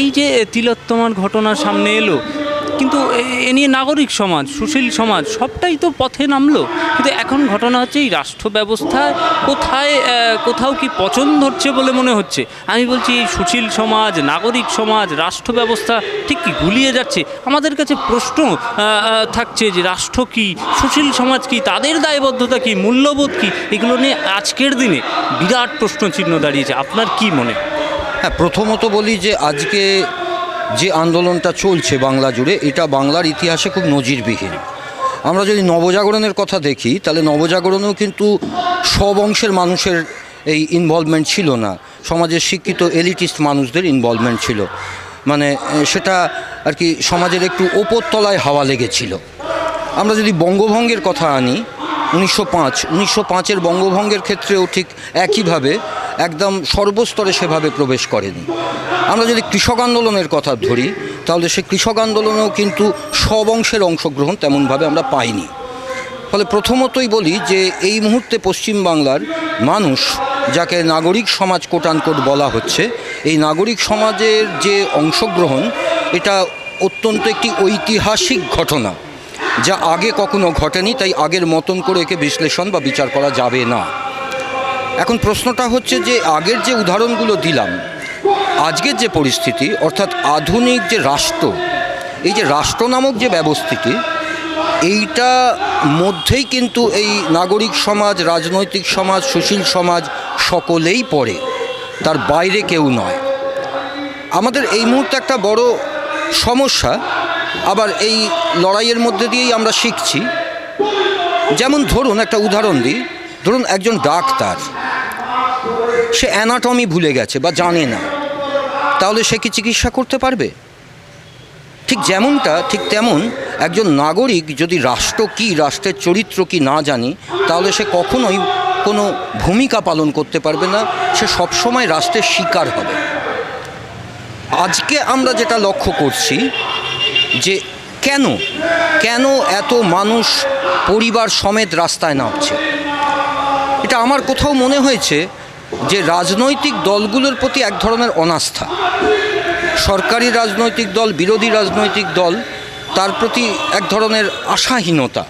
এই যে তিলোত্তমার ঘটনা সামনে এলো, কিন্তু এ- নিয়ে নাগরিক সমাজ, সুশীল সমাজ, সবটাই তো পথে নামলো। কিন্তু এখন ঘটনা হচ্ছে এই রাষ্ট্র ব্যবস্থায় কোথায় কোথাও কি পচন ধরছে বলে মনে হচ্ছে? আমি বলছি এই সুশীল সমাজ, নাগরিক সমাজ, রাষ্ট্র ব্যবস্থা ঠিক কি গুলিয়ে যাচ্ছে? আমাদের কাছে প্রশ্ন থাকছে যে রাষ্ট্র কি, সুশীল সমাজ কি, তাদের দায়বদ্ধতা কি, মূল্যবোধ কি? এগুলো নিয়ে আজকের দিনে বিরাট প্রশ্ন চিহ্ন দাঁড়িয়েছে। আপনার কি মনে? হয়? হ্যাঁ প্রথমত বলি যে আজকে যে আন্দোলনটা চলছে বাংলা জুড়ে, এটা বাংলার ইতিহাসে খুব নজিরবিহীন। আমরা যদি নবজাগরণের কথা দেখি, তাহলে নবজাগরণেও কিন্তু সব অংশের মানুষের এই ইনভলভমেন্ট ছিল না। সমাজের শিক্ষিত এলিটিস্ট মানুষদের ইনভলভমেন্ট ছিল। মানে সেটা আর কি সমাজের একটু ওপরতলায় হাওয়া লেগেছিল। আমরা যদি বঙ্গভঙ্গের কথা আনি, উনিশশো পাঁচ, উনিশশো পাঁচের বঙ্গভঙ্গের ক্ষেত্রেও ঠিক একইভাবে একদম সর্বস্তরে সেভাবে প্রবেশ করেনি। আমরা যদি কৃষক আন্দোলনের কথা ধরি, তাহলে সে কৃষক আন্দোলনেও কিন্তু সব অংশের অংশগ্রহণ তেমনভাবে আমরা পাইনি। ফলে প্রথমতই বলি যে, এই মুহূর্তে পশ্চিমবাংলার মানুষ, যাকে নাগরিক সমাজ কোটানকোট বলা হচ্ছে, এই নাগরিক সমাজের যে অংশগ্রহণ, এটা অত্যন্ত একটি ঐতিহাসিক ঘটনা, যা আগে কখনো ঘটেনি, তাই আগের মতন করে একে বিশ্লেষণ বা বিচার করা যাবে না। এখন প্রশ্নটা হচ্ছে যে আগের যে উদাহরণগুলো দিলাম, আজকের যে পরিস্থিতি, অর্থাৎ আধুনিক যে রাষ্ট্র, এই যে রাষ্ট্র নামক যে ব্যবস্থিতি, এইটা মধ্যেই কিন্তু এই নাগরিক সমাজ, রাজনৈতিক সমাজ, সুশীল সমাজ সকলেই পড়ে, তার বাইরে কেউ নয়। আমাদের এই মুহূর্তে একটা বড় সমস্যা, আবার এই লড়াইয়ের মধ্যে দিয়েই আমরা শিখছি। যেমন ধরুন একটা উদাহরণ দিই, ধরুন একজন ডাক্তার সে অ্যানাটমি ভুলে গেছে বা জানে না। তাহলে সে কি চিকিৎসা করতে পারবে? ঠিক যেমনটা, ঠিক তেমন একজন নাগরিক যদি রাষ্ট্র কি, রাষ্ট্রের চরিত্র কি না জানি, তাহলে সে কখনোই কোনো ভূমিকা পালন করতে পারবে না। সে সবসময় রাষ্ট্রের শিকার হবে। আজকে আমরা যেটা লক্ষ্য করছি যে কেন কেন এত মানুষ পরিবার সমেত রাস্তায় নামছে? এটা আমার কোথাও মনে হয়েছে যে রাজনৈতিক দলগুলোর প্রতি এক ধরনের অনাস্থা। সরকারি রাজনৈতিক দল, বিরোধী রাজনৈতিক দল, তার প্রতি এক ধরনের আশাহীনতা।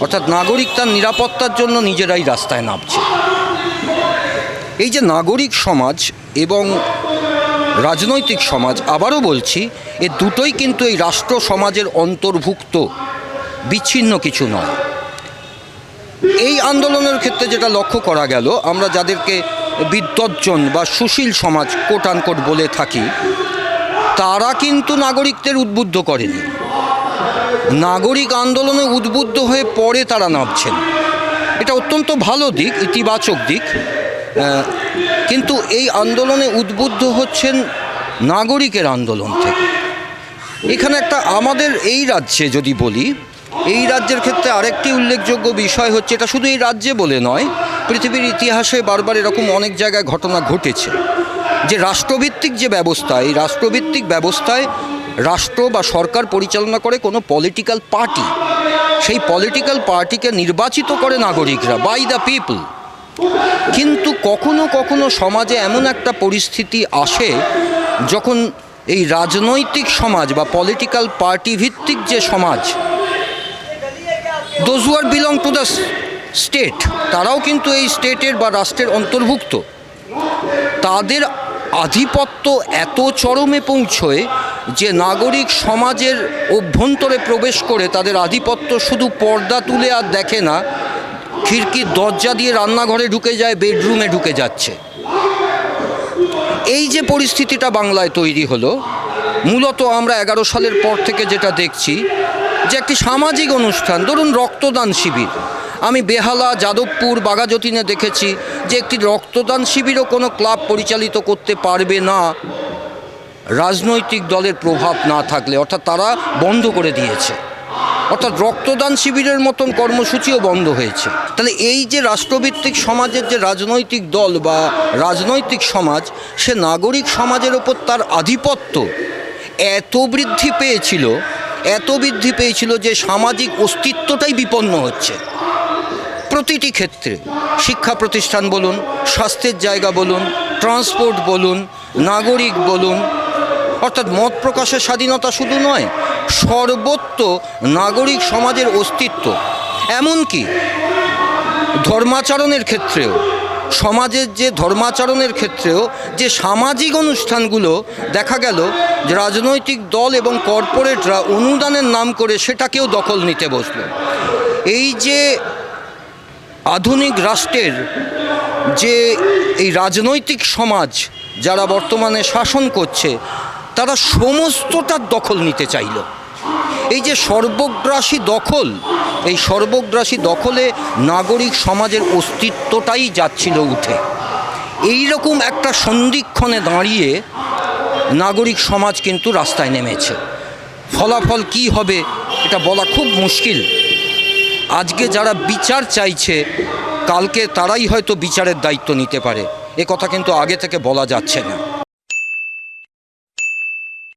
অর্থাৎ নাগরিক তার নিরাপত্তার জন্য নিজেরাই রাস্তায় নামছে। এই যে নাগরিক সমাজ এবং রাজনৈতিক সমাজ, আবারও বলছি, এ দুটোই কিন্তু এই রাষ্ট্র সমাজের অন্তর্ভুক্ত, বিচ্ছিন্ন কিছু নয়। আন্দোলনের ক্ষেত্রে যেটা লক্ষ্য করা গেল, আমরা যাদেরকে বিদ্বজ্জন বা সুশীল সমাজ কোট আনকোট বলে থাকি, তারা কিন্তু নাগরিকদের উদ্বুদ্ধ করেনি। নাগরিক আন্দোলনে উদ্বুদ্ধ হয়ে পরে তারা নামছেন। এটা অত্যন্ত ভালো দিক, ইতিবাচক দিক। কিন্তু এই আন্দোলনে উদ্বুদ্ধ হচ্ছেন নাগরিকের আন্দোলন থেকে। এখানে একটা আমাদের এই রাজ্যে যদি বলি এই রাজ্যের ক্ষেত্রে আরেকটি উল্লেখযোগ্য বিষয় হচ্ছে, এটা শুধু এই রাজ্যে বলে নয়, পৃথিবীর ইতিহাসে বারবার এরকম অনেক জায়গায় ঘটনা ঘটেছে। যে রাষ্ট্রভিত্তিক যে ব্যবস্থা, এই রাষ্ট্রভিত্তিক ব্যবস্থায় রাষ্ট্র বা সরকার পরিচালনা করে কোনো পলিটিক্যাল পার্টি সেই পলিটিক্যাল পার্টিকে নির্বাচিত করে নাগরিকরা বাই দ্য পিপল কিন্তু কখনো কখনো সমাজে এমন একটা পরিস্থিতি আসে, যখন এই রাজনৈতিক সমাজ বা পলিটিক্যাল পার্টি ভিত্তিক যে সমাজ those are belong to the state তারাও কিন্তু এই স্টেটের বা রাষ্ট্রের অন্তর্ভুক্ত। তাদের আধিপত্য এত চরমে পৌঁছয় যে নাগরিক সমাজের অভ্যন্তরে প্রবেশ করে তাদের আধিপত্য শুধু পর্দা তুলে আর দেখে না খিড়কির দরজা দিয়ে রান্নাঘরে ঢুকে যায়, বেডরুমে ঢুকে যাচ্ছে। এই যে পরিস্থিতিটা বাংলায় তৈরি হলো, মূলত আমরা এগারো সালের পর থেকে যেটা দেখছি যে একটি সামাজিক অনুষ্ঠান। ধরুন রক্তদান শিবির। আমি বেহালা, যাদবপুর, বাঘাযতীনে দেখেছি যে একটি রক্তদান শিবিরও কোনো ক্লাব পরিচালিত করতে পারবে না। রাজনৈতিক দলের প্রভাব না থাকলে, অর্থাৎ তারা বন্ধ করে দিয়েছে। অর্থাৎ রক্তদান শিবিরের মতন কর্মসূচিও বন্ধ হয়েছে। তাহলে এই যে রাষ্ট্রভিত্তিক সমাজের যে রাজনৈতিক দল বা রাজনৈতিক সমাজ, সে নাগরিক সমাজের ওপর তার আধিপত্য এত বৃদ্ধি পেয়েছিল এত বৃদ্ধি পেয়েছিল যে সামাজিক অস্তিত্বটাই বিপন্ন হচ্ছে। প্রতিটি ক্ষেত্রে শিক্ষা প্রতিষ্ঠান বলুন, স্বাস্থ্যের জায়গা বলুন, ট্রান্সপোর্ট বলুন, নাগরিক বলুন, অর্থাৎ মত প্রকাশের স্বাধীনতা শুধু নয়, সর্বত্র নাগরিক সমাজের অস্তিত্ব। এমনকি ধর্মাচরণের ক্ষেত্রেও সমাজের যে ধর্মাচরণের ক্ষেত্রেও যে সামাজিক অনুষ্ঠানগুলো দেখা গেল, যে রাজনৈতিক দল এবং কর্পোরেটরা অনুদানের নাম করে সেটাকেও দখল নিতে বসল। এই যে আধুনিক রাষ্ট্রের যে এই রাজনৈতিক সমাজ যারা বর্তমানে শাসন করছে, তারা সমস্তটার দখল নিতে চাইল। এই যে সর্বগ্রাসী দখল, এই সর্বগ্রাসী দখলে নাগরিক সমাজের অস্তিত্বটাই যাচ্ছিল উঠে। এই রকম একটা সন্ধিক্ষণে দাঁড়িয়ে নাগরিক সমাজ কিন্তু রাস্তায় নেমেছে। ফলাফল কি হবে এটা বলা খুব মুশকিল। আজকে যারা বিচার চাইছে, কালকে তারাই হয়তো বিচারের দায়িত্ব নিতে পারে। এ কথা কিন্তু আগে থেকে বলা যাচ্ছে না।